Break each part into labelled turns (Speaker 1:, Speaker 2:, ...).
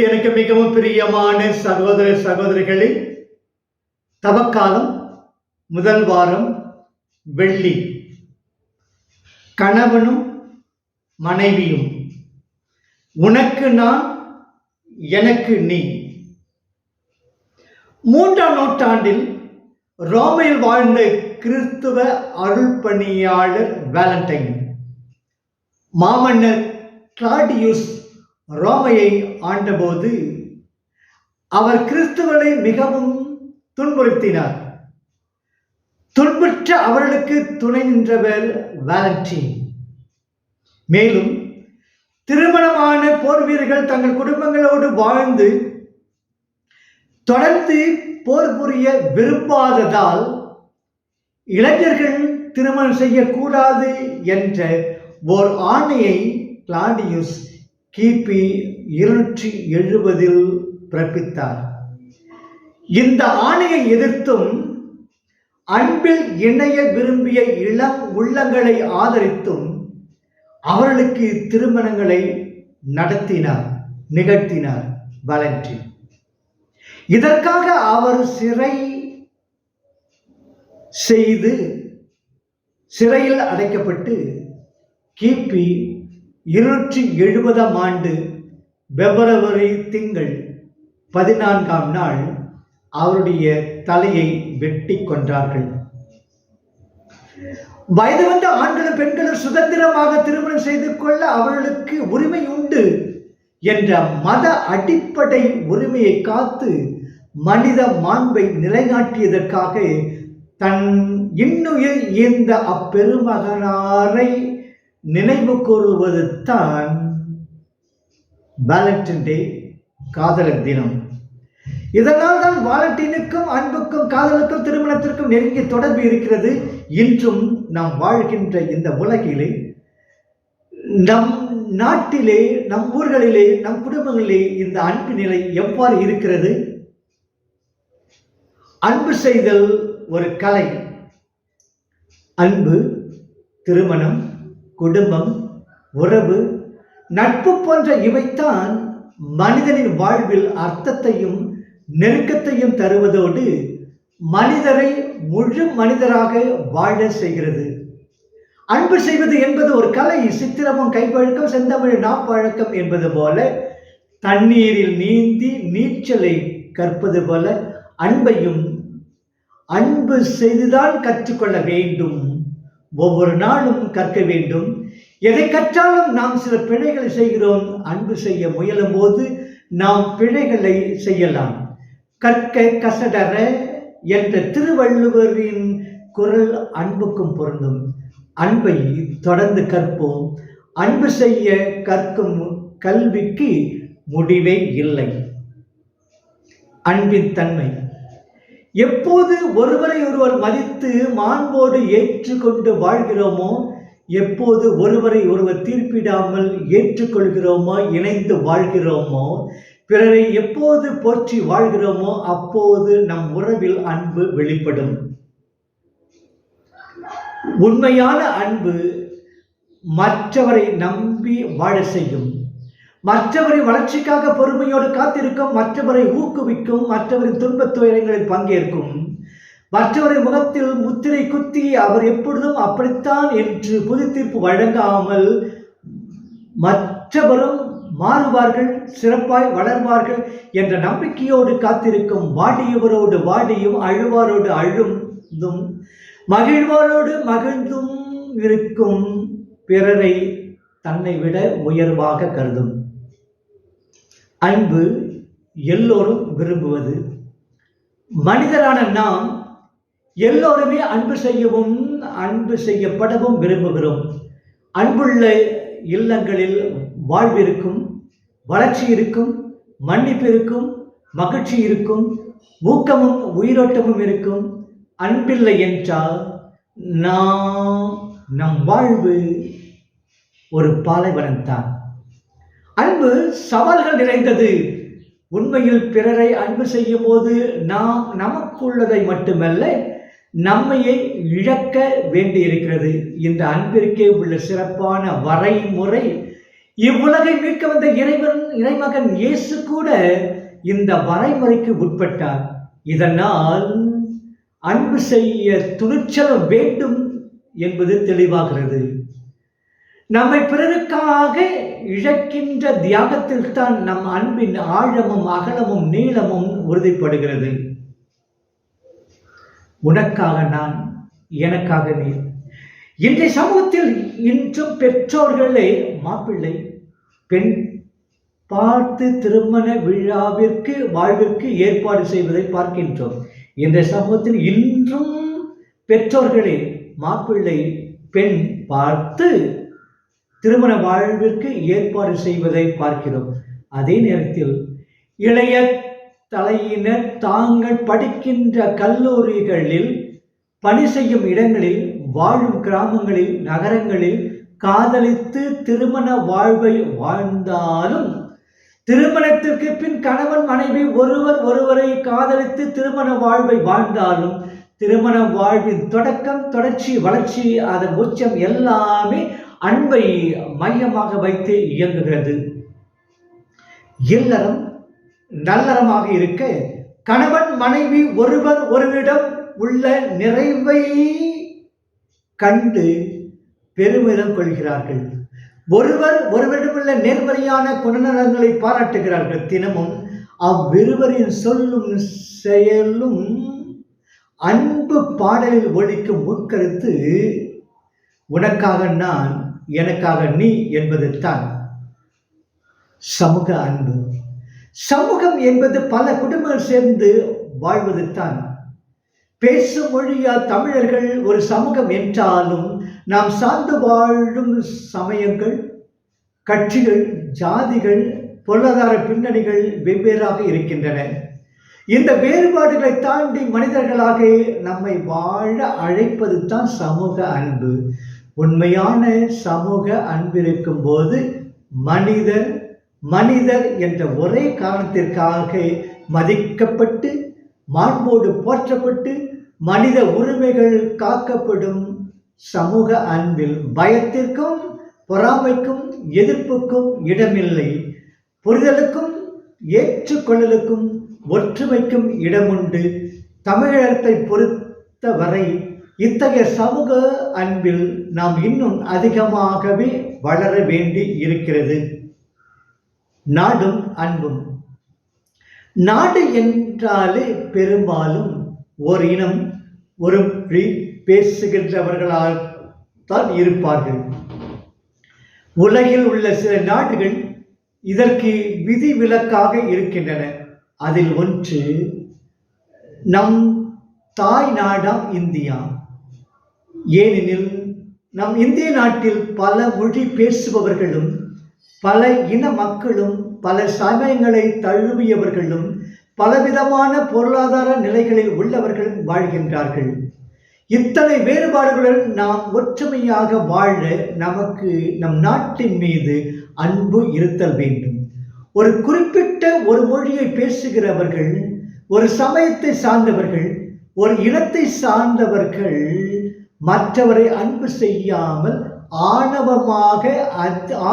Speaker 1: இயேசு எனக்கு மிகவும் பிரியமான சகோதர சகோதரிகளே தவக்காலம் முதல் வாரம் வெள்ளி. கணவனும் மனைவியும் உனக்கு நான் எனக்கு நீ. மூன்றாம் நூற்றாண்டில் ரோமையில் வாழ்ந்த கிறிஸ்துவ அருள்பணியாளர் வேலண்டைன் மாமன்னர் கிளாடியூஸ் ரோமையை ஆண்டபோது அவர் கிறிஸ்துவனை மிகவும் துன்புறுத்தினார். துன்புற்ற அவர்களுக்கு துணை நின்றவர் வேலண்டீன் மேலும் திருமணமான போர் வீரர்கள் தங்கள் குடும்பங்களோடு வாழ்ந்து தொடர்ந்து போர் புரிய விரும்பாததால் இளைஞர்கள் திருமணம் செய்யக்கூடாது என்ற ஓர் ஆணையை கிளாடியூஸ் கிபி இருநூற்றி எழுபதில் பிறப்பித்தார். இந்த ஆணையை எதிர்த்தும் அன்பில் இணைய விரும்பிய இளம் உள்ளங்களை ஆதரித்தும் அவர்களுக்கு திருமணங்களை நடத்தினார் நிகழ்த்தினார் வளர்ச்சி இதற்காக அவர் சிறை செய்து சிறையில் அடைக்கப்பட்டு கிபி இருநூற்றி எழுபதாம் ஆண்டு பிப்ரவரி திங்கள் பதினான்காம் நாள் அவருடைய தலையை வெட்டி கொன்றார்கள். வயது வந்த ஆண்களும் பெண்களும் சுதந்திரமாக திருமணம் செய்து கொள்ள அவர்களுக்கு உரிமை உண்டு என்ற மத அடிப்படை உரிமையை காத்து மனித மாண்பை நிலைநாட்டியதற்காக தன் இன்னுயிர் ஈந்த அப்பெருமகனாரை நினைவு கூறுவது தான் வேலண்டைன் டே காதலர் தினம். இதனால் தான் வாலண்டினுக்கும் அன்புக்கும் காதலுக்கும் திருமணத்திற்கும் நெருங்கிய தொடர்பு இருக்கிறது. இன்றும் நாம் வாழ்கின்ற இந்த உலகிலே நம் நாட்டிலே நம் ஊர்களிலே நம் குடும்பங்களிலே இந்த அன்பு நிலை எவ்வாறு இருக்கிறது? அன்பு செய்தல் ஒரு கலை. அன்பு திருமணம் குடும்பம் உறவு நட்பு போன்ற இவைத்தான் மனிதனின் வாழ்வில் அர்த்தத்தையும் நெருக்கத்தையும் தருவதோடு மனிதரை முழு மனிதராக வாழ செய்கிறது. அன்பு செய்வது என்பது ஒரு கலை சித்திரமும் கைப்பழக்கம் செந்தமிழ் நாப்பழக்கம் என்பது போல தண்ணீரில் நீந்தி நீச்சலை கற்பது போல அன்பையும் அன்பு செய்துதான் கற்றுக்கொள்ள வேண்டும். ஒவ்வொரு நாளும் கற்க வேண்டும். எதை கற்றாலும் நாம் சில பிழைகளை செய்கிறோம். அன்பு செய்ய முயலும் போது நாம் பிழைகளை செய்யலாம். கற்க கசடர என்ற திருவள்ளுவரின் குரல் அன்புக்கும் பொருந்தும். அன்பை தொடர்ந்து கற்போம். அன்பு செய்ய கற்கும் கல்விக்கு முடிவே இல்லை. அன்பின் தன்மை. எப்போது ஒருவரை ஒருவர் மதித்து மாண்போடு ஏற்றுக்கொண்டு வாழ்கிறோமோ எப்போது ஒருவரை ஒருவர் தீர்ப்பிடாமல் ஏற்றுக்கொள்கிறோமோ இணைந்து வாழ்கிறோமோ பிறரை எப்போது போற்றி வாழ்கிறோமோ அப்போது நம் உறவில் அன்பு வெளிப்படும். உண்மையான அன்பு மற்றவரை நம்பி வாழ செய்யும். மற்றவரை வளர்ச்சிக்காக பொறுமையோடு காத்திருக்கும் மற்றவரை ஊக்குவிக்கும் மற்றவரின் துன்பத் துயரங்களில் பங்கேற்கும். மற்றவரை முகத்தில் முத்திரை குத்தி அவர் எப்பொழுதும் அப்படித்தான் என்று புது தீர்ப்பு வழங்காமல் மற்றவரும் மாறுவார்கள் சிறப்பாய் வளர்வார்கள் என்ற நம்பிக்கையோடு காத்திருக்கும் வாடியவரோடு வாடியும் அழுவாரோடு அழுந்தும் மகிழ்வாரோடு மகிழ்ந்தும் இருக்கும் பிறரை தன்னை விட உயர்வாக கருதும். அன்பு எல்லோரும் விரும்புவது. மனிதரான நாம் எல்லோருமே அன்பு செய்யவும் அன்பு செய்யப்படவும் விரும்புகிறோம். அன்புள்ள இல்லங்களில் வாழ்விருக்கும் வளர்ச்சி இருக்கும் மன்னிப்பு இருக்கும் மகிழ்ச்சி இருக்கும் ஊக்கமும் உயிரோட்டமும் இருக்கும். அன்பில்லை என்றால் நாம் நம் வாழ்வு ஒரு பாலைவனம் தான் அன்பு சவால்கள் நிறைந்தது. உண்மையில் பிறரை அன்பு செய்யும் போது நாம் நமக்குள்ளதை மட்டுமல்ல நம்மையை இழக்க வேண்டியிருக்கிறது. இந்த அன்பிற்கே உள்ள சிறப்பான வரைமுறை இவ்வுலகை மீட்க வந்த இறைவன் இறைமகன் இயேசு கூட இந்த வரைமுறைக்கு உட்பட்டார். இதனால் அன்பு செய்ய துணிச்சல் வேண்டும் என்பது தெளிவாகிறது. நம்மை பிறருக்காக இழக்கின்ற தியாகத்தில் தான் நம் அன்பின் ஆழமும் அகலமும் நீளமும் உறுதிப்படுகிறது. உனக்காக நான் எனக்காக நீ. இன்றைய சமூகத்தில் இன்றும் பெற்றோர்களே மாப்பிள்ளை பெண் பார்த்து திருமண விழாவிற்கு வாழ்விற்கு ஏற்பாடு செய்வதை பார்க்கின்றோம். இன்றைய சமூகத்தில் இன்றும் பெற்றோர்களே மாப்பிள்ளை பெண் பார்த்து திருமண வாழ்விற்கு ஏற்பாடு செய்வதை பார்க்கிறோம். அதே நேரத்தில் இளைய தலையினர் தாங்கள் படிக்கின்ற கல்லூரிகளில் பணி செய்யும் இடங்களில் வாழும் கிராமங்களில் நகரங்களில் காதலித்து திருமண வாழ்வை வாழ்ந்தாலும் திருமணத்திற்கு பின் கணவன் மனைவி ஒருவர் ஒருவரை காதலித்து திருமண வாழ்வை வாழ்ந்தாலும் திருமண வாழ்வின் தொடக்கம் தொடர்ச்சி வளர்ச்சி அதன் உச்சம் எல்லாமே அன்பை மையமாக வைத்து இயங்குகிறது. இல்லறம் நல்லறமாக இருக்க கணவன் மனைவி ஒருவர் ஒருவரிடம் உள்ள நிறைவை கண்டு பெருமிதம் கொள்கிறார்கள். ஒருவர் ஒருவரிடமுள்ள நேர்மறையான குணநலங்களை பாராட்டுகிறார்கள். தினமும் அவ்விருவரின் சொல்லும் செயலும் அன்பு பாடலில் ஒழிக்கும் உட்கருத்து உனக்காக நான் எனக்காக நீ என்பது தான் சமூக அன்பு. சமூகம் என்பது பல குடும்பங்கள் சேர்ந்து வாழ்வது தான். பேசும் மொழியால் தமிழர்கள் ஒரு சமூகம் என்றாலும் நாம் சார்ந்து வாழும் சமயங்கள் கட்சிகள் ஜாதிகள் பொருளாதார பின்னணிகள் வெவ்வேறாக இருக்கின்றன. இந்த வேறுபாடுகளை தாண்டி மனிதர்களாக நம்மை வாழ அழைப்பது தான் சமூக அன்பு. உண்மையான சமூக அன்பிருக்கும் போது மனிதர் மனிதர் என்ற ஒரே காரணத்திற்காக மதிக்கப்பட்டு மாண்போடு போற்றப்பட்டு மனித உரிமைகள் காக்கப்படும் சமூக அன்பில் பயத்திற்கும் பொறாமைக்கும் எதிர்ப்புக்கும் இடமில்லை. புரிதலுக்கும் ஏற்றுக்கொள்ளலுக்கும் ஒற்றுமைக்கும் இடமுண்டு. தமிழகத்தை பொறுத்தவரை இத்தகைய சமூக அன்பில் நாம் இன்னும் அதிகமாகவே வளர வேண்டி இருக்கிறது. நாடும் அன்பும். நாடு என்றாலே பெரும்பாலும் ஒரு இனம் ஒரு மொழி பேசுகின்றவர்களால் தான் இருப்பார்கள். உலகில் உள்ள சில நாடுகள் இதற்கு விதிவிலக்காக இருக்கின்றன. அதில் ஒன்று நம் தாய் நாடாம் இந்தியா. ஏனெனில் நம் இந்திய நாட்டில் பல மொழி பேசுபவர்களும் பல இன மக்களும் பல சமயங்களை தழுவியவர்களும் பலவிதமான பொருளாதார நிலைகளில் உள்ளவர்களும் வாழ்கின்றார்கள். இத்தனை வேறுபாடுகளுடன் நாம் ஒற்றுமையாக வாழ நமக்கு நம் நாட்டின் மீது அன்பு இருத்தல் வேண்டும். ஒரு குறிப்பிட்ட ஒரு மொழியை பேசுகிறவர்கள் ஒரு சமயத்தை சார்ந்தவர்கள் ஒரு இனத்தை சார்ந்தவர்கள் மற்றவரை அன்பு செய்யாமல் ஆணவமாக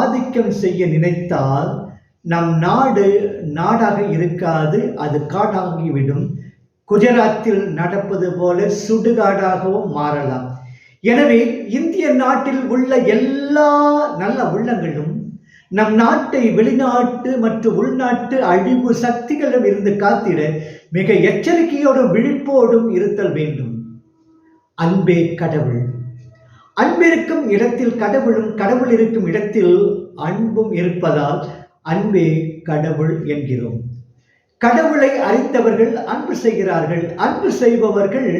Speaker 1: ஆதிக்கம் செய்ய நினைத்தால் நம் நாடு நாடாக இருக்காது அது காடாகிவிடும். குஜராத்தில் நடப்பது போல சுடுகாடாகவும் மாறலாம். எனவே இந்திய நாட்டில் உள்ள எல்லா நல்ல உள்ளங்களும் நம் நாட்டை வெளிநாட்டு மற்றும் உள்நாட்டு அழிவு சக்திகளிடம் இருந்து காத்திட மிக எச்சரிக்கையோடும் விழிப்போடும் இருத்தல் வேண்டும். அன்பே கடவுள். அன்பிருக்கும் இடத்தில் கடவுளும் கடவுள் இருக்கும் இடத்தில் அன்பும் இருப்பதால் அன்பே கடவுள் என்கிறோம். கடவுளை அறிந்தவர்கள் அன்பு செய்கிறார்கள். அன்பு செய்பவர்கள்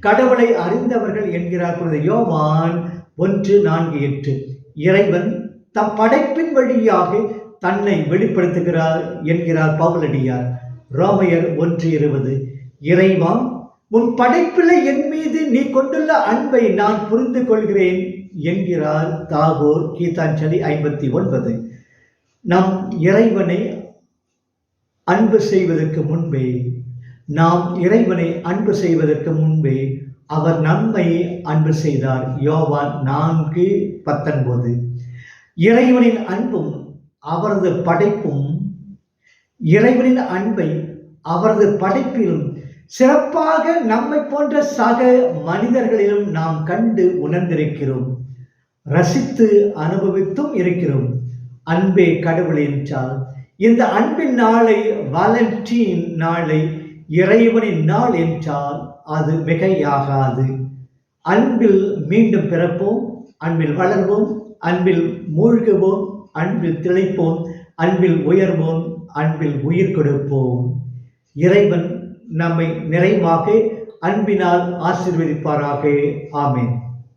Speaker 1: கடவுளை அறிந்தவர்கள் என்கிறார். யோமான் யோவான் ஒன்று நான்கு எட்டு. இறைவன் தம் படைப்பின் வழியாக தன்னை வெளிப்படுத்துகிறார் என்கிறார் பவுலடியார். ரோமையர் ஒன்று இருபது. இறைவான் உன் படைப்பிலை என் மீது நீ கொண்டுள்ள அன்பை நான் புரிந்து கொள்கிறேன் என்கிறார் தாகூர் கீதாஞ்சலி ஐம்பத்தி ஒன்பது. நம் இறைவனை அன்பு செய்வதற்கு முன்பே நாம் இறைவனை அன்பு செய்வதற்கு முன்பே அவர் நம்மை அன்பு செய்தார். யோவான் நான்கு பத்தொன்பது. இறைவனின் அன்பும் அவரது படைப்பும் இறைவனின் அன்பை அவரது படைப்பிலும் சிறப்பாக நம்மை போன்ற சக மனிதர்களிலும் நாம் கண்டு உணர்ந்திருக்கிறோம். ரசித்து அனுபவித்தும் இருக்கிறோம். அன்பே கடவுள் என்றால் இந்த அன்பின் நாளை வாலண்டீன் நாளை இறைவனின் நாள் என்றால் அது மிகையாகாது. அன்பில் மீண்டும் பிறப்போம் அன்பில் வளர்வோம் அன்பில் மூழ்குவோம் அன்பில் திளைப்போம் அன்பில் உயர்வோம் அன்பில் உயிர் கொடுப்போம். இறைவன் நம்மை நிறைவாக அன்பினால் ஆசிர்வதிப்பாராக. ஆமேன்.